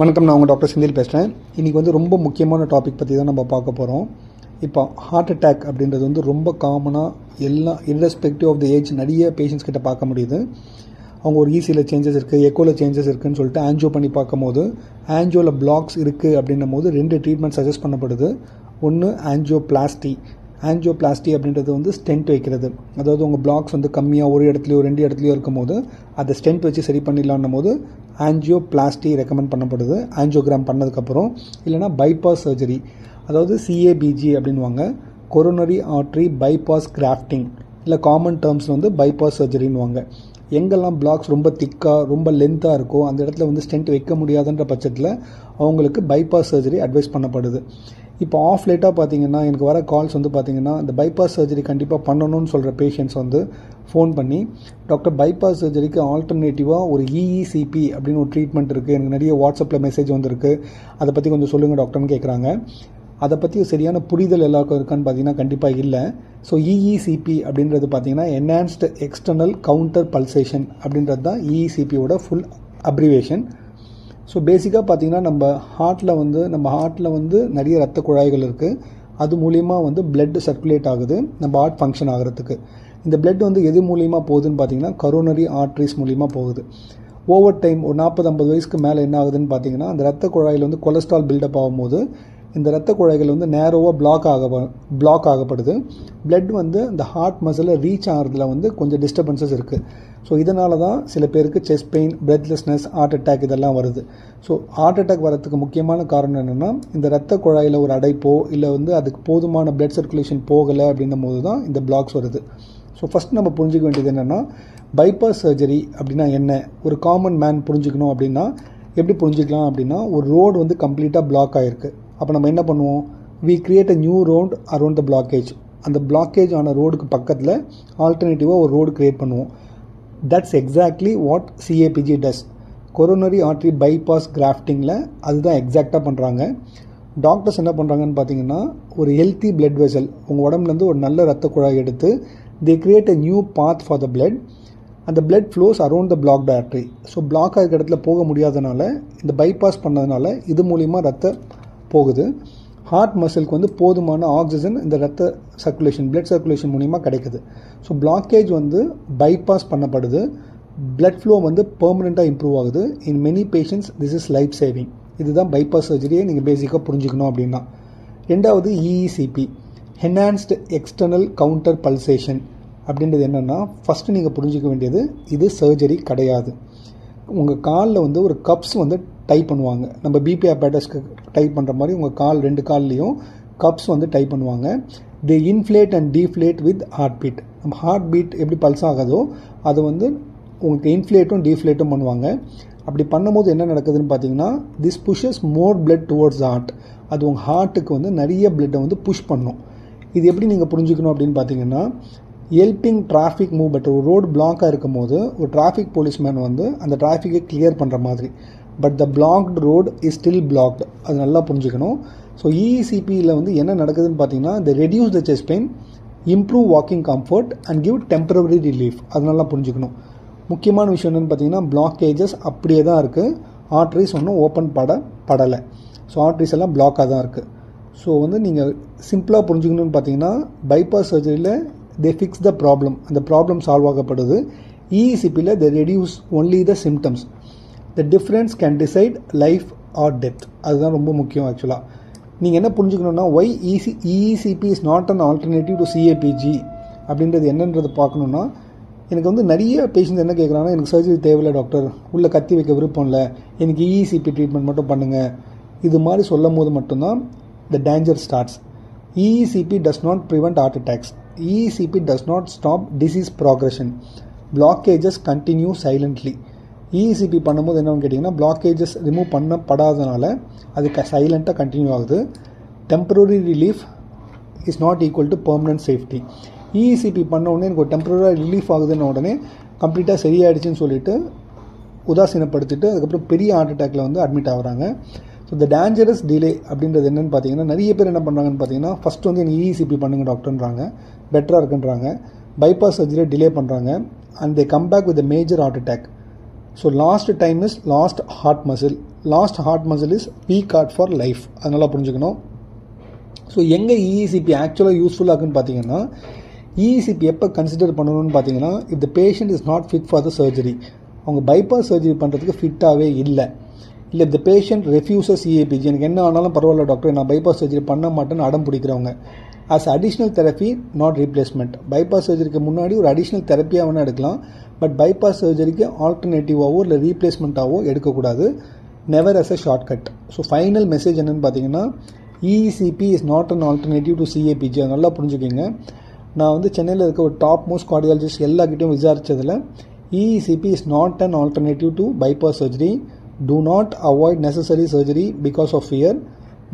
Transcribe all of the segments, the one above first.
வணக்கம் நான் உங்கள் டாக்டர் செந்தில் பேசுகிறேன் இன்றைக்கி வந்து ரொம்ப முக்கியமான டாபிக் பற்றி தான் நம்ம பார்க்க போகிறோம் இப்போ ஹார்ட் அட்டாக் அப்படின்றது வந்து ரொம்ப காமனாக எல்லா irrespective ஆஃப் த ஏஜ் நிறைய பேஷண்ட்ஸ் கிட்ட பார்க்க முடியுது. அவங்க ஒரு ஈஸியில் சேஞ்சஸ் இருக்குது எக்கோவில் சேஞ்சஸ் இருக்குதுன்னு சொல்லிட்டு ஆன்ஜோ பண்ணி பார்க்கும்போது ஆன்ஜோவில் பிளாக்ஸ் இருக்குது அப்படின்னும் போது ரெண்டு ட்ரீட்மெண்ட் சஜஸ்ட் பண்ணப்படுது. ஒன்று ஆன்ஜியோபிளாஸ்டி ஆன்ஜியோபிளாஸ்டி அப்படின்றது வந்து ஸ்டென்ட் வைக்கிறது. அதாவது உங்கள் பிளாக்ஸ் வந்து கம்மியாக ஒரு இடத்துலையோ ரெண்டு இடத்துலையோ இருக்கும்போது அதை ஸ்டென்ட் வச்சு சரி பண்ணிடலான்னும் போது ஆன்ஜியோபிளாஸ்டி ரெக்கமெண்ட் பண்ணப்படுது. ஆன்ஜியோகிராம் பண்ணதுக்கப்புறம் இல்லைனா பைபாஸ் சர்ஜரி அதாவது சிஏபிஜி அப்படின்வாங்க கொரோனரி ஆர்ட்ரி பைபாஸ் கிராஃப்டிங் இல்லை காமன் டேர்ம்ஸில் வந்து பைபாஸ் சர்ஜரின்வாங்க எங்கெல்லாம் பிளாக்ஸ் ரொம்ப திக்காக ரொம்ப லென்த்தாக இருக்கோ அந்த இடத்துல வந்து ஸ்டென்ட் வைக்க முடியாதுன்ற பட்சத்தில் அவங்களுக்கு பைபாஸ் சர்ஜரி அட்வைஸ் பண்ணப்படுது. இப்போ ஆஃப் லேட்டாக பார்த்தீங்கன்னா எனக்கு வர கால்ஸ் வந்து பார்த்தீங்கன்னா இந்த பைபாஸ் சர்ஜரி கண்டிப்பாக பண்ணணும்னு சொல்கிற பேஷண்ட்ஸ் வந்து ஃபோன் பண்ணி டாக்டர் பைபாஸ் சர்ஜரிக்கு ஆல்டர்னேட்டிவாக ஒரு இஇசிபி அப்படின்னு ஒரு ட்ரீட்மெண்ட் இருக்குது எனக்கு நிறைய வாட்ஸ்அப்பில் மெசேஜ் வந்திருக்கு. அதை பற்றி கொஞ்சம் சொல்லுங்கள் டாக்டர்னு கேட்குறாங்க அதை பற்றி சரியான புரிதல் எல்லாருக்கும் இருக்கான்னு பார்த்தீங்கன்னா கண்டிப்பாக இல்லை. ஸோ இஇசிபி அப்படின்றது பார்த்தீங்கன்னா என்ஹான்ஸ்டு எக்ஸ்டர்னல் கவுண்டர் பல்சேஷன் அப்படின்றது தான் இஇசிபியோட ஃபுல் அப்ரிவேஷன் ஸோ பேசிக்காக பார்த்தீங்கன்னா நம்ம ஹார்ட்டில் வந்து நம்ம ஹார்ட்டில் வந்து நிறைய ரத்த குழாய்கள் இருக்குது அது மூலிமா வந்து பிளட் சர்க்குலேட் ஆகுது. நம்ம ஹார்ட் ஃபங்க்ஷன் ஆகிறதுக்கு. இந்த பிளட் வந்து எது மூலிமா போகுதுன்னு பார்த்தீங்கன்னா கரோனரி ஆர்ட்ரிஸ் மூலிமா போகுது. ஓவர் டைம் ஒரு நாற்பது ஐம்பது வயசுக்கு மேலே என்ன ஆகுதுன்னு பார்த்தீங்கன்னா அந்த ரத்த குழாயில் வந்து கொலஸ்ட்ரால் பில்டப் ஆகும்போது இந்த ரத்த குழாய்கள் வந்து நேரோவாக பிளாக் ஆக பிளாக் ஆகப்படுது. பிளட் வந்து இந்த ஹார்ட் மசிலை ரீச் ஆகிறதுல வந்து கொஞ்சம் டிஸ்டர்பன்சஸ் இருக்குது ஸோ இதனால தான் சில பேருக்கு chest pain breathlessness heart attack இதெல்லாம் வருது. ஸோ ஹார்ட் அட்டாக் வரதுக்கு முக்கியமான காரணம் என்னென்னா இந்த ரத்த குழாயில் ஒரு அடைப்போ இல்லை வந்து அதுக்கு போதுமான பிளட் சர்க்குலேஷன் போகலை அப்படின்னும் போது தான் இந்த பிளாக்ஸ் வருது. ஸோ ஃபஸ்ட் நம்ம புரிஞ்சிக்க வேண்டியது என்னென்னா பைபாஸ் சர்ஜரி அப்படின்னா என்ன? ஒரு காமன் மேன் புரிஞ்சுக்கணும் அப்படின்னா எப்படி புரிஞ்சுக்கலாம் அப்படின்னா ஒரு ரோடு வந்து கம்ப்ளீட்டாக பிளாக் ஆகிருக்கு அப்போ நம்ம என்ன பண்ணுவோம்? We create a new road around the blockage அந்த பிளாக்கேஜ் ஆன ரோடுக்கு பக்கத்தில் ஆல்டர்னேட்டிவாக ஒரு ரோடு கிரியேட் பண்ணுவோம். That's exactly what CABG does coronary artery bypass கிராஃப்டிங்கில் அதுதான் எக்ஸாக்டாக பண்ணுறாங்க டாக்டர்ஸ் என்ன பண்ணுறாங்கன்னு பார்த்தீங்கன்னா ஒரு ஹெல்த்தி பிளட் வெசல் உங்கள் உடம்புலேருந்து ஒரு நல்ல ரத்த குழாய் எடுத்து they create a new path for the blood அந்த blood flows around the block artery so block ஆகிற இடத்துல போக முடியாதனால இந்த பைபாஸ் பண்ணதுனால இது மூலிமா ரத்த போகுது. ஹார்ட் மசிலுக்கு வந்து போதுமான ஆக்சிஜன் இந்த ரத்த சர்க்குலேஷன் பிளட் சர்க்குலேஷன் மூலிமா கிடைக்குது. ஸோ பிளாக்கேஜ் வந்து பைபாஸ் பண்ணப்படுது. பிளட் ஃப்ளோ வந்து பெர்மனெண்ட்டாக இம்ப்ரூவ் ஆகுது. In many patients this is life saving இதுதான் பைபாஸ் சர்ஜரியை நீங்கள் பேசிக்காக புரிஞ்சுக்கணும் அப்படின்னா. ரெண்டாவது EECP enhanced external counter pulsation அப்படின்றது என்னென்னா ஃபஸ்ட்டு நீங்கள் புரிஞ்சிக்க வேண்டியது இது சர்ஜரி கிடையாது. உங்கள் காலில் வந்து ஒரு கப்ஸ் வந்து டைப் பண்ணுவாங்க. நம்ம பிபி அப்பேட்டஸ்க்கு டைப் பண்ணுற மாதிரி உங்கள் கால் ரெண்டு கால்லையும் கப்ஸ் வந்து டைப் பண்ணுவாங்க. They inflate and deflate with heart beat நம்ம ஹார்ட் பீட் எப்படி பல்ஸ் ஆகுதோ அது வந்து உங்களுக்கு இன்ஃப்ளேட்டும் டீஃப்ளேட்டும் பண்ணுவாங்க. அப்படி பண்ணும்போது என்ன நடக்குதுன்னு பார்த்தீங்கன்னா this pushes more blood towards heart அது உங்கள் ஹார்ட்டுக்கு வந்து நிறைய பிளட்டை வந்து புஷ் பண்ணும். இது எப்படி நீங்கள் புரிஞ்சுக்கணும் அப்படின்னு பார்த்தீங்கன்னா ஹெல்பிங் டிராஃபிக் மூவ்மெண்ட் ஒரு ரோடு பிளாக்காக இருக்கும் போது ஒரு டிராஃபிக் போலீஸ்மேன் வந்து அந்த டிராஃபிக்கை கிளியர் பண்ணுற மாதிரி. But the blocked road is still blocked அது நல்லா புரிஞ்சுக்கணும். ஸோ இஇசிபியில் வந்து என்ன நடக்குதுன்னு பார்த்தீங்கன்னா they reduce the chest pain improve walking comfort and give temporary relief அது நல்லா புரிஞ்சுக்கணும். முக்கியமான விஷயம் என்னென்னு பார்த்தீங்கன்னா பிளாக்கேஜஸ் அப்படியே தான் இருக்குது ஆர்ட்ரிஸ் ஒன்றும் ஓப்பன் பட படலை. ஸோ ஆர்ட்ரிஸ் எல்லாம் பிளாக்காக தான் இருக்குது ஸோ வந்து நீங்கள் சிம்பிளாக புரிஞ்சுக்கணும்னு பார்த்தீங்கன்னா பைபாஸ் சர்ஜரியில் தே ஃபிக்ஸ் த ப்ராப்ளம் அந்த ப்ராப்ளம் சால்வ் ஆகப்படுது. இஇசிபியில் they reduce only the symptoms the difference can decide life or death அதுதான் ரொம்ப முக்கியம் ஆக்சுவலாக நீங்கள் என்ன புரிஞ்சுக்கணுன்னா why EC EECP is not an alternative to CABG அப்படின்றது என்னன்றது பார்க்கணுன்னா எனக்கு வந்து நிறைய பேஷண்ட்ஸ் என்ன கேட்குறாங்கன்னா எனக்கு சர்ஜரி தேவையில்லை டாக்டர் உள்ளே கத்தி வைக்க விருப்பம் இல்லை. எனக்கு இஇசிபி ட்ரீட்மெண்ட் மட்டும் பண்ணுங்கள் இது மாதிரி சொல்லும் போது மட்டும்தான் the danger starts EECP does not prevent heart attacks EECP does not stop disease progression blockages continue silently EECP பண்ணும்போது என்னென்னு கேட்டிங்கன்னா பிளாக்கேஜஸ் ரிமூவ் பண்ணப்படாதனால அது க சைலண்ட்டாக கண்டினியூ ஆகுது. Temporary relief is not equal to permanent safety EECP பண்ண உடனே எனக்கு ஒரு டெம்பரரி ரிலீஃப் ஆகுதுன்ன உடனே கம்ப்ளீட்டாக சரியாயிடுச்சுன்னு சொல்லிட்டு உதாசீனப்படுத்திட்டு அதுக்கப்புறம் பெரிய ஹார்ட் அட்டாக்ல வந்து அட்மிட் ஆகுறாங்க. ஸோ இந்த டேஞ்சரஸ் டிலே அப்படின்றது என்னென்னு பார்த்தீங்கன்னா நிறைய பேர் என்ன பண்ணுறாங்கன்னு பார்த்தீங்கன்னா ஃபஸ்ட் வந்து எனக்கு இஇசிபி பண்ணுங்க டாக்டர்ன்றாங்க பெட்டராக இருக்குன்றாங்க. பைபாஸ் சர்ஜரியை டிலே பண்ணுறாங்க and they come back with major heart attack so lost time is lost heart muscle lost heart muscle is weak heart for life அதனால் புரிஞ்சுக்கணும். ஸோ எங்கே இஇசிபி ஆக்சுவலாக யூஸ்ஃபுல்லாக இருக்குன்னு பார்த்தீங்கன்னா இஇசிபி எப்போ கன்சிடர் பண்ணணும்னு பார்த்தீங்கன்னா if the patient is not fit for the surgery அவங்க பைபாஸ் சர்ஜரி பண்ணுறதுக்கு ஃபிட்டாகவே இல்லை. இல்லை த பேஷண்ட் ரெஃப்யூசஸ் இஏபிஜி எனக்கு என்ன ஆனாலும் பரவாயில்ல டாக்டர் நான் பைபாஸ் சர்ஜரி பண்ண மாட்டேன்னு அடம் பிடிக்கிறவங்க. As additional therapy not replacement bypass சர்ஜரிக்கு முன்னாடி ஒரு அடிஷ்னல் தெரப்பியாக வேணால் எடுக்கலாம். பட் பைபாஸ் சர்ஜரிக்கு ஆல்டர்னேட்டிவாகவோ இல்லை ரீப்ளேஸ்மெண்ட்டாகவோ எடுக்கக்கூடாது. Never as a shortcut so final message என்னென்னு பார்த்தீங்கன்னா EECP is not an alternative to CABG அதை நல்லா புரிஞ்சுக்கிங்க. நான் வந்து சென்னையில் இருக்க ஒரு டாப் மோஸ்ட் கார்டியாலஜிஸ்ட் எல்லாக்கிட்டையும் விசாரித்ததில் EECP is not an alternative to bypass surgery do not avoid necessary surgery because of fear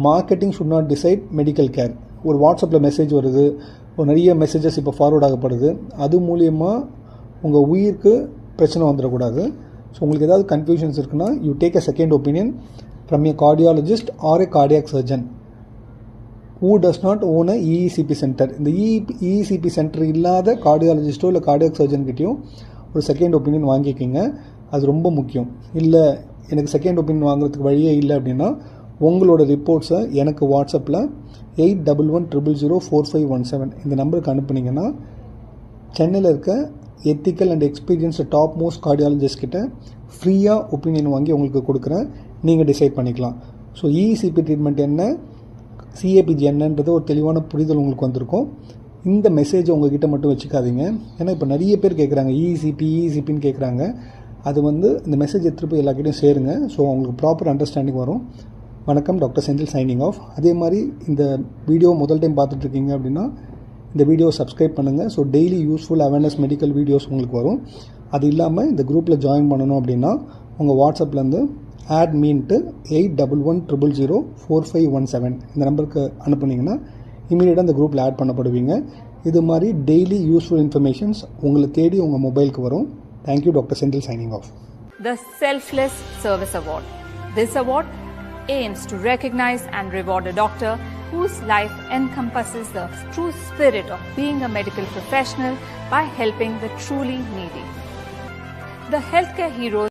marketing should not decide medical care ஒரு வாட்ஸ்அப்பில் மெசேஜ் வருது. ஒரு நிறைய மெசேஜஸ் இப்போ ஃபார்வர்ட் ஆகப்படுது. அது மூலியமாக உங்கள் உயிருக்கு பிரச்சனை வந்துடக்கூடாது. ஸோ உங்களுக்கு ஏதாவது கன்ஃபியூஷன்ஸ் இருக்குன்னா you take a second opinion from a cardiologist or a cardiac surgeon who does not own a EECP center இந்த இ இஇசிபி சென்டர் இல்லாத கார்டியாலஜிஸ்ட்டோ இல்லை கார்டியாக் சர்ஜன்கிட்டையும் ஒரு செகண்ட் ஒப்பீனியன் வாங்கிக்கிங்க. அது ரொம்ப முக்கியம். இல்லை எனக்கு செகண்ட் ஒப்பீனியன் வாங்குறதுக்கு வழியே இல்லை அப்படின்னா உங்களோட ரிப்போர்ட்ஸை எனக்கு வாட்ஸ்அப்பில் eight double one triple zero four five one seven இந்த நம்பருக்கு அனுப்புனீங்கன்னா சென்னையில் இருக்க ethical and experience top most cardiologist கிட்ட ஃப்ரீயாக ஒப்பீனியன் வாங்கி உங்களுக்கு கொடுக்குறேன். நீங்கள் டிசைட் பண்ணிக்கலாம். ஸோ இசிபி ட்ரீட்மெண்ட் என்ன சிஏபிஜி என்னன்றது ஒரு தெளிவான புரிதல் உங்களுக்கு வந்திருக்கும். இந்த மெசேஜை உங்ககிட்ட மட்டும் வச்சுக்காதீங்க. ஏன்னா இப்போ நிறைய பேர் கேட்குறாங்க இசிபி இசிபின்னு கேட்குறாங்க அது வந்து இந்த மெசேஜ் எடுத்துகிட்டு போய் எல்லாக்கிட்டையும் சேருங்க. ஸோ அவங்களுக்கு ப்ராப்பர் அண்டர்ஸ்டாண்டிங் வரும். வணக்கம் டாக்டர் செந்தில் சைனிங் ஆஃப். அதே மாதிரி இந்த வீடியோ முதல் டைம் பார்த்துட்ருக்கீங்க அப்படின்னா இந்த வீடியோ சப்ஸ்கிரைப் பண்ணுங்கள் so daily useful awareness medical videos உங்களுக்கு வரும். அது இல்லாமல் இந்த குரூப்பில் ஜாயின் பண்ணணும் அப்படின்னா உங்கள் வாட்ஸ்அப்லேருந்து add மீன்ட்டு eight double one triple zero four five one seven இந்த நம்பருக்கு அனுப்புனீங்கன்னா இமீடியட்டாக இந்த குரூப்பில் ஆட் பண்ணப்படுவீங்க. இது மாதிரி டெய்லி யூஸ்ஃபுல் இன்ஃபர்மேஷன்ஸ் உங்களை தேடி உங்கள் மொபைலுக்கு வரும். Thank you doctor Senthil signing off. The selfless service award this award aims to recognize and reward a doctor whose life encompasses the true spirit of being a medical professional by helping the truly needy. The healthcare heroes